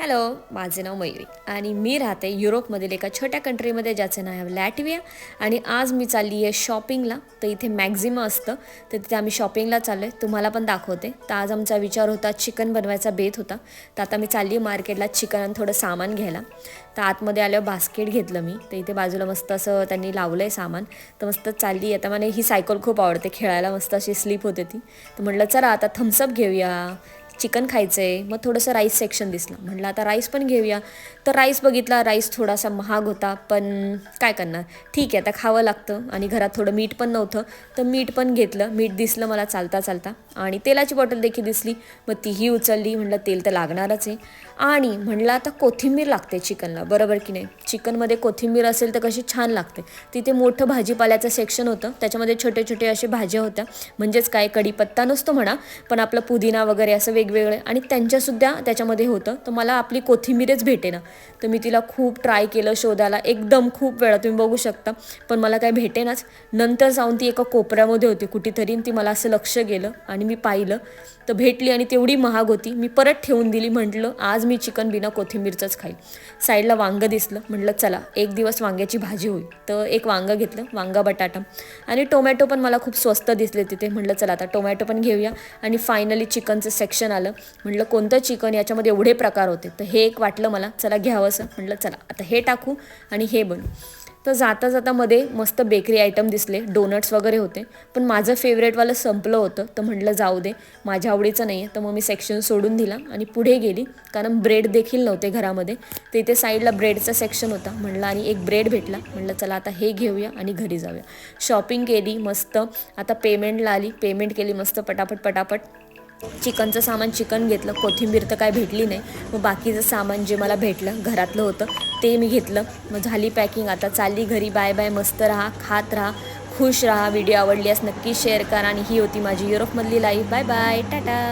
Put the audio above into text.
Hello माझे नाव मयुरी. आणि मी राहते युरोपमधील एका छोट्या कंट्रीमध्ये ज्याचं नाव आहे लॅटविया आणि आज मी चालली आहे शॉपिंगला तर इथे मॅक्झिमम असतं. तर तिथे आम्ही शॉपिंगला चाललो आहे तुम्हाला पण दाखवते. तर आज आमचा विचार होता चिकन बनवायचा बेत होता. तर आता मी चालली आहे मार्केटला चिकन आणि थोडं सामान घ्यायला. तर आतमध्ये आल्यावर बास्केट घेतलं मी. तर इथे बाजूला मस्त असं त्यांनी लावलं आहे सामान. तर मस्त चालली आता मला ही सायकल खूप आवडते. खेळायला मस्त अशी स्लीप होते ती. तर म्हटलं चला आता थम्सअप घेऊया. चिकन खायचं आहे मग थोडंसं राईस सेक्शन दिसलं. म्हटलं आता राईस पण घेऊया. तर राईस बघितला राईस थोडासा महाग होता पण काय करणार? ठीक आहे आता खावं लागतं आणि घरात थोडं मीठ पण नव्हतं तर मीठ पण घेतलं. मीठ दिसलं मला चालता चालता. आणि तेलाची बॉटल देखील दिसली. मग तीही उचलली. म्हटलं तेल तर लागणारच आहे. आणि म्हणलं आता कोथिंबीर लागते चिकनला. बरोबर की नाही? चिकनमध्ये कोथिंबीर असेल तर कशी छान लागते. तिथे मोठं भाजीपाल्याचं सेक्शन होतं. त्याच्यामध्ये छोटे छोटे असे भाज्या होत्या. म्हणजेच काय? कढीपत्ता नसतो म्हणा पण आपलं पुदिना वगैरे असं वेगवेगळे आणि त्यांच्यासुद्धा त्याच्यामध्ये होतं. तर मला आपली कोथिंबीरच भेटे ना. तर मी तिला खूप ट्राय केलं शोधायला. एकदम खूप वेळा तुम्ही बघू शकता. पण मला काय भेटेनाच. नंतर जाऊन ती एका कोपऱ्यामध्ये होती कुठेतरी ती मला असं लक्ष गेलं आणि मी पाहिलं. तर भेटली आणि तेवढी महाग होती. मी परत ठेवून दिली. म्हटलं आज मी चिकन बिना कोथिंबीरचंच खाईल. साईडला वांगं दिसलं. म्हटलं चला एक दिवस वांग्याची भाजी होईल. तर एक वांगं घेतलं. वांगा बटाटा आणि टोमॅटो पण मला खूप स्वस्त दिसले तिथे. म्हटलं चला आता टोमॅटो पण घेऊया. आणि फायनली चिकनचं सेक्शन आलं. म्हटलं कोणतं चिकन? याच्यामध्ये एवढे प्रकार होते. तर हे एक वाटलं मला चला घ्यावंसं म्हटलं चला आता हे टाकू आणि हे बनू तर जाता जाता मध्ये मस्त बेकरी आयटम दिसले डोनट्स वगैरे होते. पण माझं फेवरेटवालं संपलं होतं तर म्हटलं जाऊ दे माझ्या आवडीचं नाही आहे. तर मग मी सेक्शन सोडून दिला आणि पुढे गेली. कारण ब्रेड देखील नव्हते घरामध्ये. तर इथे साईडला ब्रेडचा सेक्शन होता. म्हटलं आणि एक ब्रेड भेटला. म्हटलं चला आता हे घेऊया आणि घरी जाऊया. शॉपिंग केली मस्त. आता पेमेंटला आली. पेमेंट केली मस्त पटापट पटापट. चिकनचं सामान चिकन घेतलं कोथिंबीर तर काय भेटली नाही. मग बाकीचं सामान जे मला भेटलं घरातलं होतं ते मी घेतलं. मग झाली पॅकिंग. आता चालली घरी बाय बाय मस्त राहा खात राहा खुश राहा. व्हिडिओ आवडली नक्की शेअर करा. आणि ही होती माझी युरोपमधली लाईफ बाय बाय टाटा